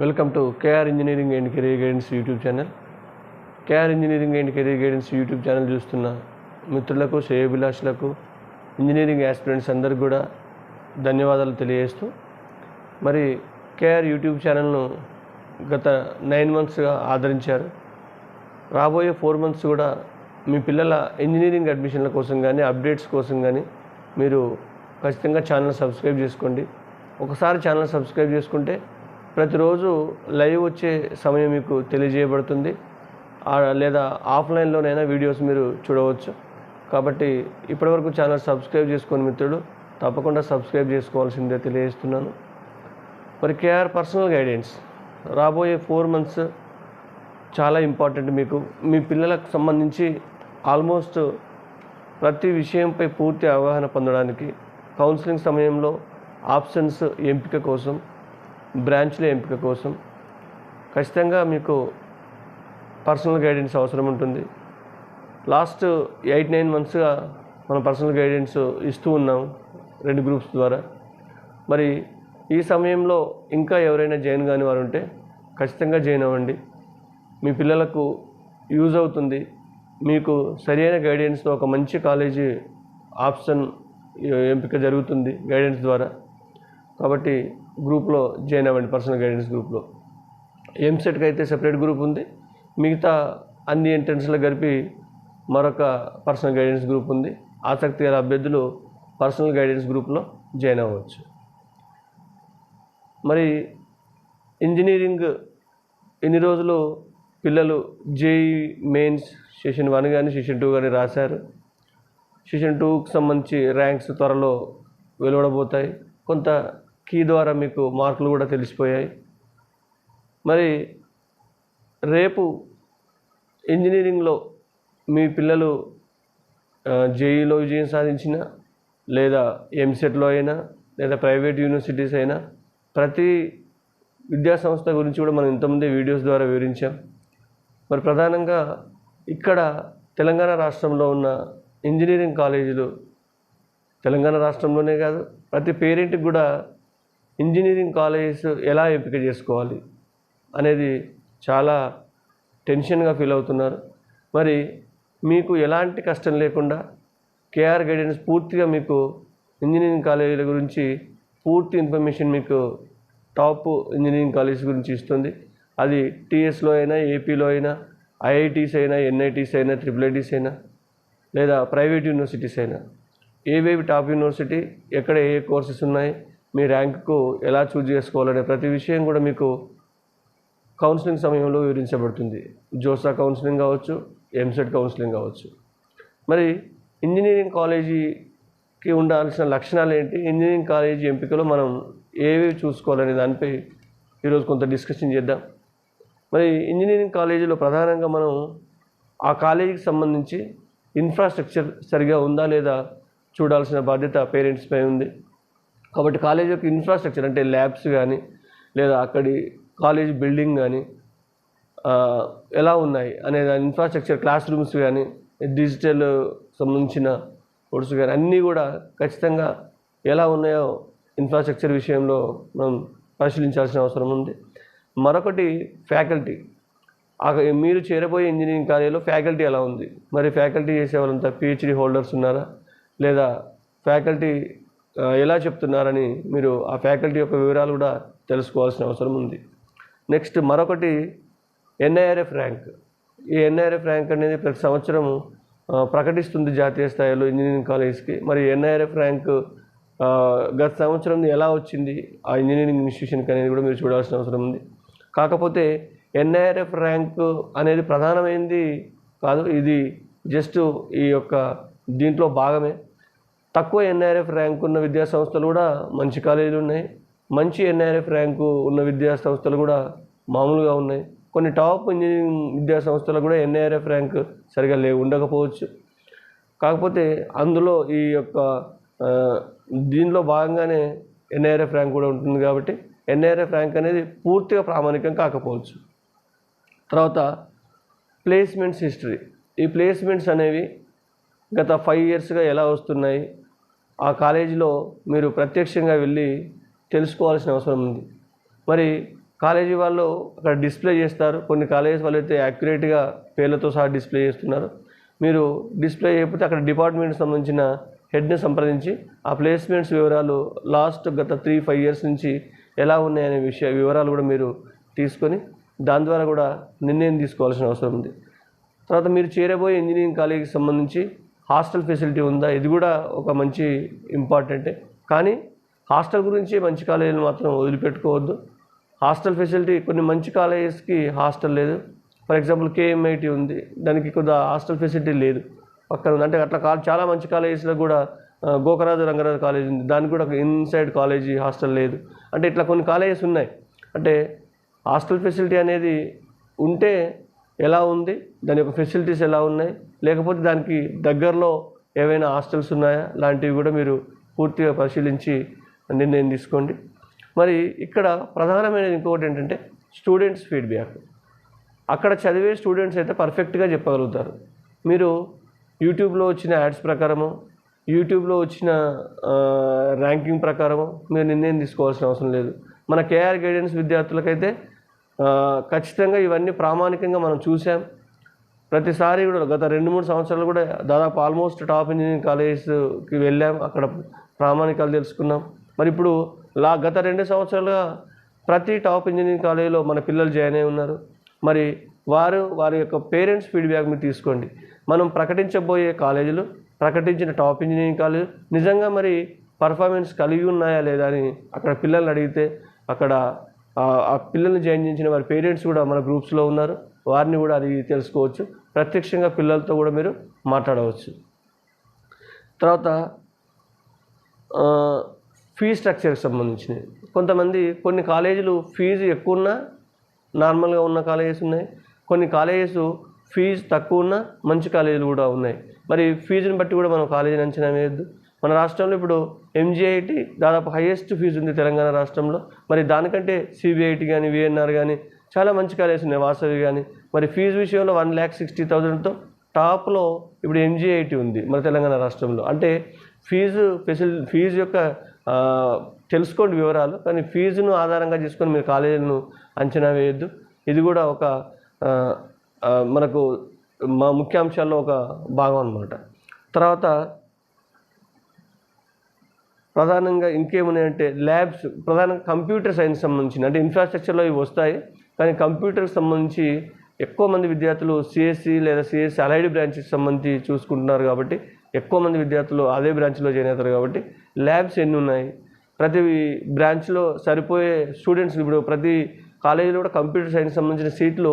Welcome to KR engineering and career guidance YouTube channel. KR engineering and career guidance YouTube channel చూస్తున్న మిత్రులకు శ్రేయభిలాషులకు engineering aspirants అందరికి కూడా ధన్యవాదాలు తెలియజేస్తూ మరి కేఆర్ యూట్యూబ్ ఛానల్ను గత నైన్ మంత్స్గా ఆదరించారు. రాబోయే ఫోర్ మంత్స్ కూడా మీ పిల్లల ఇంజనీరింగ్ అడ్మిషన్ల కోసం కానీ అప్డేట్స్ కోసం కానీ మీరు ఖచ్చితంగా ఛానల్ సబ్స్క్రైబ్ చేసుకోండి. ఒకసారి ఛానల్ సబ్స్క్రైబ్ చేసుకుంటే ప్రతిరోజు లైవ్ వచ్చే సమయం మీకు తెలియజేయబడుతుంది. లేదా ఆఫ్లైన్లోనైనా వీడియోస్ మీరు చూడవచ్చు. కాబట్టి ఇప్పటివరకు ఛానల్ సబ్స్క్రైబ్ చేసుకొని మిత్రుడు తప్పకుండా సబ్స్క్రైబ్ చేసుకోవాల్సిందే తెలియజేస్తున్నాను. మరి కేఆర్ పర్సనల్ గైడెన్స్. రాబోయే ఫోర్ మంత్స్ చాలా ఇంపార్టెంట్ మీకు. మీ పిల్లలకు సంబంధించి ఆల్మోస్ట్ ప్రతి విషయంపై పూర్తి అవగాహన పొందడానికి కౌన్సిలింగ్ సమయంలో ఆప్షన్స్ ఎంపిక కోసం బ్రాంచ్ల ఎంపిక కోసం ఖచ్చితంగా మీకు పర్సనల్ గైడెన్స్ అవసరం ఉంటుంది. లాస్ట్ ఎయిట్ నైన్ మంత్స్గా మనం పర్సనల్ గైడెన్స్ ఇస్తూ ఉన్నాం రెండు గ్రూప్స్ ద్వారా. మరి ఈ సమయంలో ఇంకా ఎవరైనా జాయిన్ కాని వారు ఉంటే ఖచ్చితంగా జాయిన్ అవ్వండి. మీ పిల్లలకు యూజ్ అవుతుంది. మీకు సరైన గైడెన్స్తో ఒక మంచి కాలేజీ ఆప్షన్ ఎంపిక జరుగుతుంది గైడెన్స్ ద్వారా. కాబట్టి గ్రూప్లో జాయిన్ అవ్వండి పర్సనల్ గైడెన్స్ గ్రూప్లో. ఎంసెట్కి అయితే సెపరేట్ గ్రూప్ ఉంది. మిగతా అన్ని ఎంట్రన్స్లో గడిపి మరొక పర్సనల్ గైడెన్స్ గ్రూప్ ఉంది. ఆసక్తి గల అభ్యర్థులు పర్సనల్ గైడెన్స్ గ్రూప్లో జాయిన్ అవ్వచ్చు. మరి ఇంజనీరింగ్ ఇన్ని రోజులు పిల్లలు జేఈ మెయిన్స్ సెషన్ వన్ కానీ సెషన్ టూ కానీ రాశారు. సెషన్ టూకి సంబంధించి ర్యాంక్స్ త్వరలో వెలువడబోతాయి. కొంత కీ ద్వారా మీకు మార్కులు కూడా తెలిసిపోయాయి. మరి రేపు ఇంజనీరింగ్లో మీ పిల్లలు జేఈలో విజయం సాధించిన లేదా ఎంసెట్లో అయినా లేదా ప్రైవేట్ యూనివర్సిటీస్ అయినా ప్రతి విద్యా సంస్థ గురించి కూడా మనం ఇంతమంది వీడియోస్ ద్వారా వివరించాం. మరి ప్రధానంగా ఇక్కడ తెలంగాణ రాష్ట్రంలో ఉన్న ఇంజనీరింగ్ కాలేజీలు తెలంగాణ రాష్ట్రంలోనే కాదు ప్రతి పేరెంట్కి కూడా ఇంజనీరింగ్ కాలేజెస్ ఎలా ఎంపిక చేసుకోవాలి అనేది చాలా టెన్షన్గా ఫీల్ అవుతున్నారు. మరి మీకు ఎలాంటి కష్టం లేకుండా కేఆర్ గైడెన్స్ పూర్తిగా మీకు ఇంజనీరింగ్ కాలేజీల గురించి పూర్తి ఇన్ఫర్మేషన్ మీకు టాప్ ఇంజనీరింగ్ కాలేజ్ గురించి ఇస్తుంది. అది టీఎస్లో అయినా ఏపీలో అయినా ఐఐటీస్ అయినా ఎన్ఐటీస్ అయినా ట్రిపుల్ ఐటీస్ అయినా లేదా ప్రైవేట్ యూనివర్సిటీస్ అయినా ఏవేవి టాప్ యూనివర్సిటీ ఎక్కడ ఏ కోర్సెస్ ఉన్నాయి మీ ర్యాంకుకు ఎలా చూజ్ చేసుకోవాలనే ప్రతి విషయం కూడా మీకు కౌన్సిలింగ్ సమయంలో వివరించబడుతుంది. జోసా కౌన్సిలింగ్ కావచ్చు ఎంసెట్ కౌన్సిలింగ్ కావచ్చు. మరి ఇంజనీరింగ్ కాలేజీకి ఉండాల్సిన లక్షణాలు ఏంటి? ఇంజనీరింగ్ కాలేజీ ఎంపికలో మనం ఏవి చూసుకోవాలనే దానిపై ఈరోజు కొంత డిస్కషన్ చేద్దాం. మరి ఇంజనీరింగ్ కాలేజీలో ప్రధానంగా మనం ఆ కాలేజీకి సంబంధించి ఇన్ఫ్రాస్ట్రక్చర్ సరిగా ఉందా లేదా చూడాల్సిన బాధ్యత పేరెంట్స్పై ఉంది. కాబట్టి కాలేజ్ యొక్క ఇన్ఫ్రాస్ట్రక్చర్ అంటే ల్యాబ్స్ కానీ లేదా అక్కడి కాలేజ్ బిల్డింగ్ కానీ ఎలా ఉన్నాయి అనే దాని ఇన్ఫ్రాస్ట్రక్చర్ క్లాస్ రూమ్స్ కానీ డిజిటల్ సంబంధించిన కోర్సు కానీ అన్నీ కూడా ఖచ్చితంగా ఎలా ఉన్నాయో ఇన్ఫ్రాస్ట్రక్చర్ విషయంలో మనం పరిశీలించాల్సిన అవసరం ఉంది. మరొకటి ఫ్యాకల్టీ ఆ మీరు చేరబోయే ఇంజనీరింగ్ కాలేజీలో ఫ్యాకల్టీ ఎలా ఉంది? మరి ఫ్యాకల్టీ చేసే వాళ్ళంతా పిహెచ్డి హోల్డర్స్ ఉన్నారా? లేదా ఫ్యాకల్టీ ఎలా చెప్తున్నారని మీరు ఆ ఫ్యాకల్టీ యొక్క వివరాలు కూడా తెలుసుకోవాల్సిన అవసరం ఉంది. నెక్స్ట్ మరొకటి ఎన్ఐఆర్ఎఫ్ ర్యాంక్. ఈ ఎన్ఐఆర్ఎఫ్ ర్యాంక్ అనేది ప్రతి సంవత్సరం ప్రకటిస్తుంది జాతీయ స్థాయిలో ఇంజనీరింగ్ కాలేజ్కి మరి ఎన్ఐఆర్ఎఫ్ ర్యాంక్ గత సంవత్సరం ఎలా వచ్చింది? ఆ ఇంజనీరింగ్ ఇన్స్టిట్యూషన్కి అనేది కూడా మీరు చూడాల్సిన అవసరం ఉంది. కాకపోతే ఎన్ఐఆర్ఎఫ్ ర్యాంకు అనేది ప్రధానమైనది కాదు ఇది జస్ట్ ఈ యొక్క దీంట్లో భాగమే. తక్కువ ఎన్ఐఆర్ఎఫ్ ర్యాంక్ ఉన్న విద్యా సంస్థలు కూడా మంచి కాలేజీలు ఉన్నాయి. మంచి ఎన్ఐఆర్ఎఫ్ ర్యాంకు ఉన్న విద్యా సంస్థలు కూడా మామూలుగా ఉన్నాయి. కొన్ని టాప్ ఇంజనీరింగ్ విద్యా సంస్థలు కూడా ఎన్ఐఆర్ఎఫ్ ర్యాంక్ సరిగా లేవు ఉండకపోవచ్చు. కాకపోతే అందులో ఈ యొక్క దీనిలో భాగంగానే ఎన్ఐఆర్ఎఫ్ ర్యాంక్ కూడా ఉంటుంది కాబట్టి ఎన్ఐఆర్ఎఫ్ ర్యాంక్ అనేది పూర్తిగా ప్రామాణికం కాకపోవచ్చు. తర్వాత ప్లేస్మెంట్స్ హిస్టరీ ఈ ప్లేస్మెంట్స్ అనేవి గత ఫైవ్ ఇయర్స్గా ఎలా వస్తున్నాయి? ఆ కాలేజీలో మీరు ప్రత్యక్షంగా వెళ్ళి తెలుసుకోవాల్సిన అవసరం ఉంది. మరి కాలేజీ వాళ్ళు అక్కడ డిస్ప్లే చేస్తారు. కొన్ని కాలేజెస్ వాళ్ళు అయితే యాక్యురేట్గా పేర్లతో సహా డిస్ప్లే చేస్తున్నారు. మీరు డిస్ప్లే చేయకపోతే అక్కడ డిపార్ట్మెంట్కి సంబంధించిన హెడ్ని సంప్రదించి ఆ ప్లేస్మెంట్స్ వివరాలు లాస్ట్ గత త్రీ ఫైవ్ ఇయర్స్ నుంచి ఎలా ఉన్నాయనే విషయ వివరాలు కూడా మీరు తీసుకొని దాని ద్వారా కూడా నిర్ణయం తీసుకోవాల్సిన అవసరం ఉంది. తర్వాత మీరు చేరబోయే ఇంజనీరింగ్ కాలేజీకి సంబంధించి హాస్టల్ ఫెసిలిటీ ఉందా? ఇది కూడా ఒక మంచి ఇంపార్టెంటే. కానీ హాస్టల్ గురించి మంచి కాలేజీలు మాత్రం వదిలిపెట్టుకోవద్దు. హాస్టల్ ఫెసిలిటీ కొన్ని మంచి కాలేజెస్కి హాస్టల్ లేదు. ఫర్ ఎగ్జాంపుల్ కేఎంఐటి ఉంది. దానికి కొద్దిగా హాస్టల్ ఫెసిలిటీ లేదు. పక్కన ఉంది. అంటే అట్లా చాలా మంచి కాలేజెస్లో కూడా గోకరాజు రంగరాజు కాలేజ్ ఉంది. దానికి కూడా ఒక ఇన్సైడ్ కాలేజీ హాస్టల్ లేదు. అంటే ఇట్లా కొన్ని కాలేజెస్ ఉన్నాయి. అంటే హాస్టల్ ఫెసిలిటీ అనేది ఉంటే ఎలా ఉంది? దాని యొక్క ఫెసిలిటీస్ ఎలా ఉన్నాయి? లేకపోతే దానికి దగ్గరలో ఏవైనా హాస్టల్స్ ఉన్నాయా? లాంటివి కూడా మీరు పూర్తిగా పరిశీలించి నిర్ణయం తీసుకోండి. మరి ఇక్కడ ప్రధానమైనది ఇంకొకటి ఏంటంటే స్టూడెంట్స్ ఫీడ్బ్యాక్ అక్కడ చదివే స్టూడెంట్స్ అయితే పర్ఫెక్ట్గా చెప్పగలుగుతారు. మీరు యూట్యూబ్లో వచ్చిన యాడ్స్ ప్రకారము యూట్యూబ్లో వచ్చిన ర్యాంకింగ్ ప్రకారము మీరు నిర్ణయం తీసుకోవాల్సిన అవసరం లేదు. మన కేఆర్ గైడెన్స్ విద్యార్థులకైతే ఖచ్చితంగా ఇవన్నీ ప్రామాణికంగా మనం చూసాం. ప్రతిసారి కూడా గత రెండు మూడు సంవత్సరాలు కూడా దాదాపు ఆల్మోస్ట్ టాప్ ఇంజనీరింగ్ కాలేజెస్కి వెళ్ళాం. అక్కడ ప్రామాణికాలు తెలుసుకున్నాం. మరి ఇప్పుడు లా గత రెండు సంవత్సరాలుగా ప్రతి టాప్ ఇంజనీరింగ్ కాలేజీలో మన పిల్లలు జాయిన్ అయి ఉన్నారు. మరి వారు వారి యొక్క పేరెంట్స్ ఫీడ్బ్యాక్ మీరు తీసుకోండి. మనం ప్రకటించబోయే కాలేజీలు ప్రకటించిన టాప్ ఇంజనీరింగ్ కాలేజీలు నిజంగా మరి పర్ఫార్మెన్స్ కలిగి ఉన్నాయా లేదా అని అక్కడ పిల్లల్ని అడిగితే అక్కడ ఆ- పిల్లల్ని జాయిన్ చేసిన వారి పేరెంట్స్ కూడా మన గ్రూప్స్లో ఉన్నారు. వారిని కూడా అది తెలుసుకోవచ్చు. ప్రత్యక్షంగా పిల్లలతో కూడా మీరు మాట్లాడవచ్చు. తర్వాత ఫీ స్ట్రక్చర్కి సంబంధించినవి. కొంతమంది కొన్ని కాలేజీలు ఫీజు ఎక్కువ ఉన్నా నార్మల్గా ఉన్న కాలేజెస్ ఉన్నాయి. కొన్ని కాలేజెస్ ఫీజు తక్కువ ఉన్న మంచి కాలేజీలు కూడా ఉన్నాయి. మరి ఫీజుని బట్టి కూడా మనం కాలేజీని అంచనా వేయద్దు. మన రాష్ట్రంలో ఇప్పుడు ఎంజీఐటి దాదాపు హైయెస్ట్ ఫీజు ఉంది తెలంగాణ రాష్ట్రంలో. మరి దానికంటే సిబిఐటి కానీ విఎన్ఆర్ కానీ చాలా మంచి కాలేజెస్ ఉన్నాయి. వాసవి కానీ మరి ఫీజు విషయంలో వన్ ల్యాక్ సిక్స్టీ థౌజండ్తో టాప్లో ఇప్పుడు ఎంజీఐటి ఉంది మన తెలంగాణ రాష్ట్రంలో. అంటే ఫీజు ఫెసిలి ఫీజు యొక్క తెలుసుకోండి వివరాలు. కానీ ఫీజును ఆధారంగా చేసుకొని మీరు కాలేజీలను అంచనా వేయొద్దు. ఇది కూడా ఒక మనకు మా ముఖ్యాంశాల్లో ఒక భాగం అన్నమాట. తర్వాత ప్రధానంగా ఇంకేమున్నాయంటే ల్యాబ్స్ ప్రధానంగా కంప్యూటర్ సైన్స్ సంబంధించిన అంటే ఇన్ఫ్రాస్ట్రక్చర్లో ఇవి వస్తాయి. కానీ కంప్యూటర్కి సంబంధించి ఎక్కువ మంది విద్యార్థులు సిఎస్సి లేదా సిఎస్సి అలైడ్ బ్రాంచెస్ సంబంధించి చూసుకుంటున్నారు కాబట్టి ఎక్కువ మంది విద్యార్థులు అదే బ్రాంచ్లో జాయిన్ అవుతారు కాబట్టి ల్యాబ్స్ ఎన్ని ఉన్నాయి? ప్రతి బ్రాంచ్లో సరిపోయే స్టూడెంట్స్ ఇప్పుడు ప్రతి కాలేజీలో కూడా కంప్యూటర్ సైన్స్ సంబంధించిన సీట్లు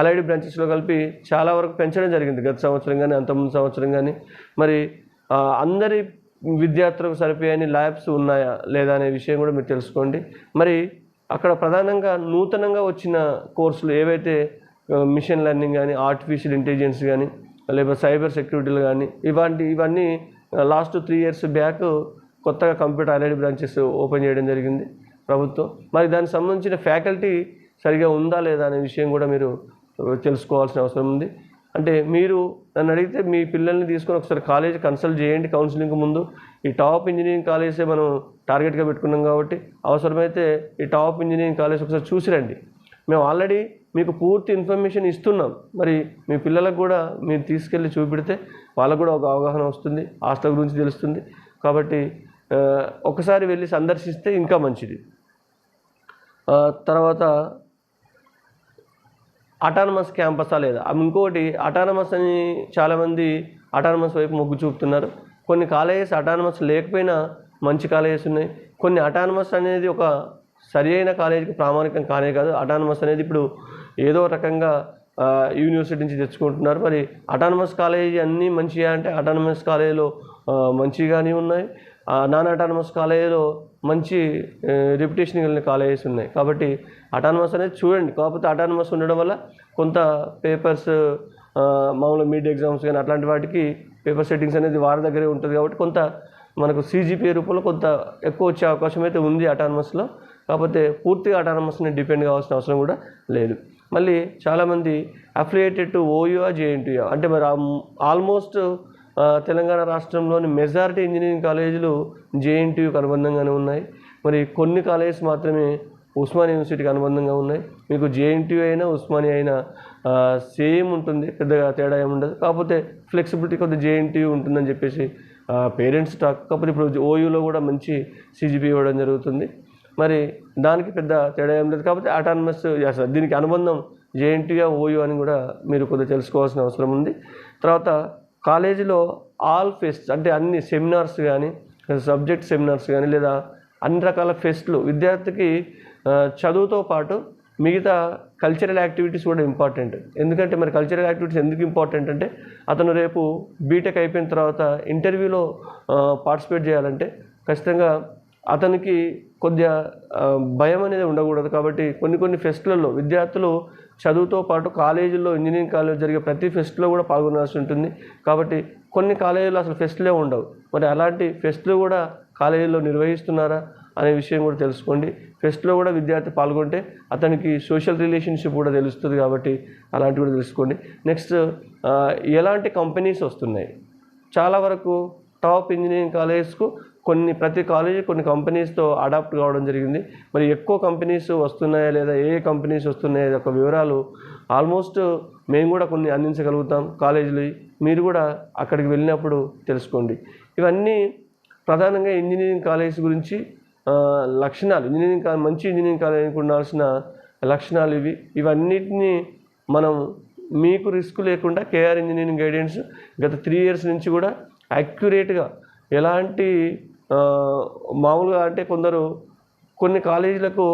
అలైడ్ బ్రాంచెస్లో కలిపి చాలా వరకు పెంచడం జరిగింది. గత సంవత్సరం కానీ అంతకుముందు సంవత్సరం కానీ మరి అందరి విద్యార్థులకు సరిపోయే ల్యాబ్స్ ఉన్నాయా లేదా అనే విషయం కూడా మీరు తెలుసుకోండి. మరి అక్కడ ప్రధానంగా నూతనంగా వచ్చిన కోర్సులు ఏవైతే మిషన్ లెర్నింగ్ కానీ ఆర్టిఫిషియల్ ఇంటెలిజెన్స్ కానీ లేకపోతే సైబర్ సెక్యూరిటీలు కానీ ఇవాంటి ఇవన్నీ లాస్ట్ త్రీ ఇయర్స్ బ్యాక్ కొత్తగా కంప్యూటర్ ఐలైడ్ బ్రాంచెస్ ఓపెన్ చేయడం జరిగింది ప్రభుత్వం. మరి దానికి సంబంధించిన ఫ్యాకల్టీ సరిగా ఉందా లేదా అనే విషయం కూడా మీరు తెలుసుకోవాల్సిన అవసరం ఉంది. అంటే మీరు నన్ను అడిగితే మీ పిల్లల్ని తీసుకొని ఒకసారి కాలేజ్ కన్సల్ట్ చేయండి కౌన్సిలింగ్ ముందు. ఈ టాప్ ఇంజనీరింగ్ కాలేజే మనం టార్గెట్గా పెట్టుకున్నాం కాబట్టి అవసరమైతే ఈ టాప్ ఇంజనీరింగ్ కాలేజ్ ఒకసారి చూసి రండి. మేము ఆల్రెడీ మీకు పూర్తి ఇన్ఫర్మేషన్ ఇస్తున్నాం. మరి మీ పిల్లలకు కూడా మీరు తీసుకెళ్ళి చూపెడితే వాళ్ళకు కూడా ఒక అవగాహన వస్తుంది హాస్టల్ గురించి తెలుస్తుంది. కాబట్టి ఒకసారి వెళ్ళి సందర్శిస్తే ఇంకా మంచిది. తర్వాత అటానమస్ క్యాంపసా లేదా? ఇంకోటి అటానమస్ అని చాలామంది అటానమస్ వైపు మొగ్గు చూపుతున్నారు. కొన్ని కాలేజెస్ అటానమస్ లేకపోయినా మంచి కాలేజెస్ ఉన్నాయి. కొన్ని అటానమస్ అనేది ఒక సరి అయిన కాలేజీకి ప్రామాణికం కానే కాదు. అటానమస్ అనేది ఇప్పుడు ఏదో రకంగా యూనివర్సిటీ నుంచి తెచ్చుకుంటున్నారు. మరి అటానమస్ కాలేజీ అన్నీ మంచిగా అంటే అటానమస్ కాలేజీలో మంచిగానే ఉన్నాయి. ఆ, నాన్ అటానమస్ కాలేజీలో మంచి రెప్యుటేషన్ కలిగిన కాలేజెస్ ఉన్నాయి. కాబట్టి అటానమస్ అనేది చూడండి. కాకపోతే అటానమస్ ఉండడం వల్ల కొంత పేపర్స్ మామూలుగా మిడ్ ఎగ్జామ్స్ కానీ అట్లాంటి వాటికి పేపర్ సెట్టింగ్స్ అనేది వారి దగ్గరే ఉంటుంది కాబట్టి కొంత మనకు సీజీపీఏ రూపంలో కొంత ఎక్కువ వచ్చే అవకాశం అయితే ఉంది అటానమస్లో కాకపోతే పూర్తిగా అటానమస్ని డిపెండ్ కావాల్సిన అవసరం కూడా లేదు. మళ్ళీ చాలామంది అఫిలియేటెడ్ టు ఓయూ జేఎన్టీయూ అంటే మరి ఆల్మోస్ట్ తెలంగాణ రాష్ట్రంలోని మెజారిటీ ఇంజనీరింగ్ కాలేజీలు జేఎన్టీయూకి అనుబంధంగానే ఉన్నాయి. మరి కొన్ని కాలేజెస్ మాత్రమే ఉస్మానియా యూనివర్సిటీకి అనుబంధంగా ఉన్నాయి. మీకు జేఎన్టీయూ అయినా ఉస్మానియా అయినా సేమ్ ఉంటుంది. పెద్దగా తేడా ఏమి ఉండదు. కాకపోతే ఫ్లెక్సిబిలిటీ కొద్దిగా జేఎన్టీయూ ఉంటుందని చెప్పేసి పేరెంట్స్ టాక్. కాకపోతే ఇప్పుడు ఓయూలో కూడా మంచి సీజీపీ ఇవ్వడం జరుగుతుంది. మరి దానికి పెద్ద తేడా ఏం లేదు కాకపోతే అటానమస్ దీనికి అనుబంధం జేఎన్టీగా ఓయూ అని కూడా మీరు కొద్దిగా తెలుసుకోవాల్సిన అవసరం ఉంది. తర్వాత కాలేజీలో ఆల్ ఫెస్ట్ అంటే అన్ని సెమినార్స్ కానీ సబ్జెక్ట్ సెమినార్స్ కానీ లేదా అన్ని రకాల ఫెస్ట్లు విద్యార్థికి చదువుతో పాటు మిగతా కల్చరల్ యాక్టివిటీస్ కూడా ఇంపార్టెంట్ ఎందుకంటే మరి కల్చరల్ యాక్టివిటీస్ ఎందుకు ఇంపార్టెంట్ అంటే అతను రేపు బీటెక్ అయిపోయిన తర్వాత ఇంటర్వ్యూలో పార్టిసిపేట్ చేయాలంటే ఖచ్చితంగా అతనికి కొద్దిగా భయం అనేది ఉండకూడదు. కాబట్టి కొన్ని కొన్ని ఫెస్ట్లలో విద్యార్థులు చదువుతో పాటు కాలేజీలో ఇంజనీరింగ్ కాలేజ్ జరిగే ప్రతి ఫెస్ట్లో కూడా పాల్గొనాల్సి ఉంటుంది. కాబట్టి కొన్ని కాలేజీలో అసలు ఫెస్ట్లే ఉండవు. మరి అలాంటి ఫెస్ట్లు కూడా కాలేజీలో నిర్వహిస్తున్నారా అనే విషయం కూడా తెలుసుకోండి. ఫెస్ట్లో కూడా విద్యార్థి పాల్గొంటే అతనికి సోషల్ రిలేషన్షిప్ కూడా తెలుస్తుంది కాబట్టి అలాంటివి కూడా తెలుసుకోండి. నెక్స్ట్ ఎలాంటి కంపెనీస్ వస్తున్నాయి? చాలా వరకు టాప్ ఇంజనీరింగ్ కాలేజెస్కు కొన్ని ప్రతి కాలేజీ కొన్ని కంపెనీస్తో అడాప్ట్ కావడం జరిగింది. మరి ఎక్కువ కంపెనీస్ వస్తున్నాయా లేదా ఏ కంపెనీస్ వస్తున్నాయా యొక్క వివరాలు ఆల్మోస్ట్ మేము కూడా కొన్ని అందించగలుగుతాం కాలేజీలు. మీరు కూడా అక్కడికి వెళ్ళినప్పుడు తెలుసుకోండి. ఇవన్నీ ప్రధానంగా ఇంజనీరింగ్ కాలేజ్ గురించి లక్షణాలు ఇంజనీరింగ్ మంచి ఇంజనీరింగ్ కాలేజీకి ఉండాల్సిన లక్షణాలు ఇవి. ఇవన్నిటిని మనం మీకు రిస్క్ లేకుండా కేఆర్ ఇంజనీరింగ్ గైడెన్స్ గత త్రీ ఇయర్స్ నుంచి కూడా యాక్యురేట్గా ఎలాంటి మామూలుగా అంటే కొందరు కొన్ని కాలేజీలకు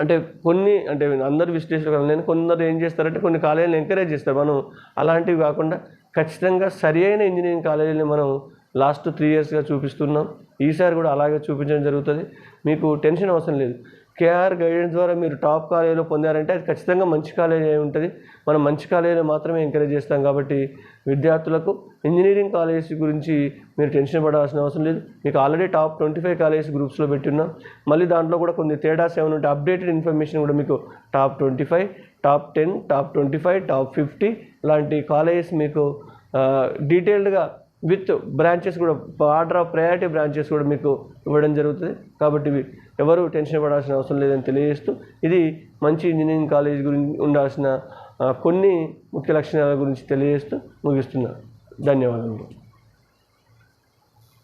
అంటే కొన్ని అంటే అందరు విశ్లేషకులు నేను కొందరు ఏం చేస్తారంటే కొన్ని కాలేజీలు ఎంకరేజ్ చేస్తారు. మనం అలాంటివి కాకుండా ఖచ్చితంగా సరి అయిన ఇంజనీరింగ్ కాలేజీని మనం లాస్ట్ త్రీ ఇయర్స్గా చూపిస్తున్నాం. ఈసారి కూడా అలాగే చూపించడం జరుగుతుంది. మీకు టెన్షన్ అవసరం లేదు. కేఆర్ గైడెన్స్ ద్వారా మీరు టాప్ కాలేజీలో పొందారంటే అది ఖచ్చితంగా మంచి కాలేజీ అయి ఉంటుంది. మనం మంచి కాలేజీలో మాత్రమే ఎంకరేజ్ చేస్తాం కాబట్టి విద్యార్థులకు ఇంజనీరింగ్ కాలేజెస్ గురించి మీరు టెన్షన్ పడాల్సిన అవసరం లేదు. మీకు already top twenty five colleges గ్రూప్స్లో పెట్టున్నాం మళ్ళీ దాంట్లో కూడా కొన్ని తేడాస్ ఏమైనా ఉంటే అప్డేటెడ్ ఇన్ఫర్మేషన్ కూడా మీకు top twenty five top ten top twenty five top fifty లాంటి కాలేజెస్ మీకు డీటెయిల్డ్గా విత్ బ్రాంచెస్ కూడా ఆర్డర్ ఆఫ్ ప్రయారిటీ బ్రాంచెస్ కూడా మీకు ఇవ్వడం జరుగుతుంది. కాబట్టి ఇవి ఎవరు టెన్షన్ పడాల్సిన అవసరం లేదని తెలియజేస్తూ ఇది మంచి ఇంజనీరింగ్ కాలేజ్ గురించి ఉండాల్సిన కొన్ని ముఖ్య లక్షణాల గురించి తెలియజేస్తూ ముగిస్తున్నాను ధన్యవాదములు.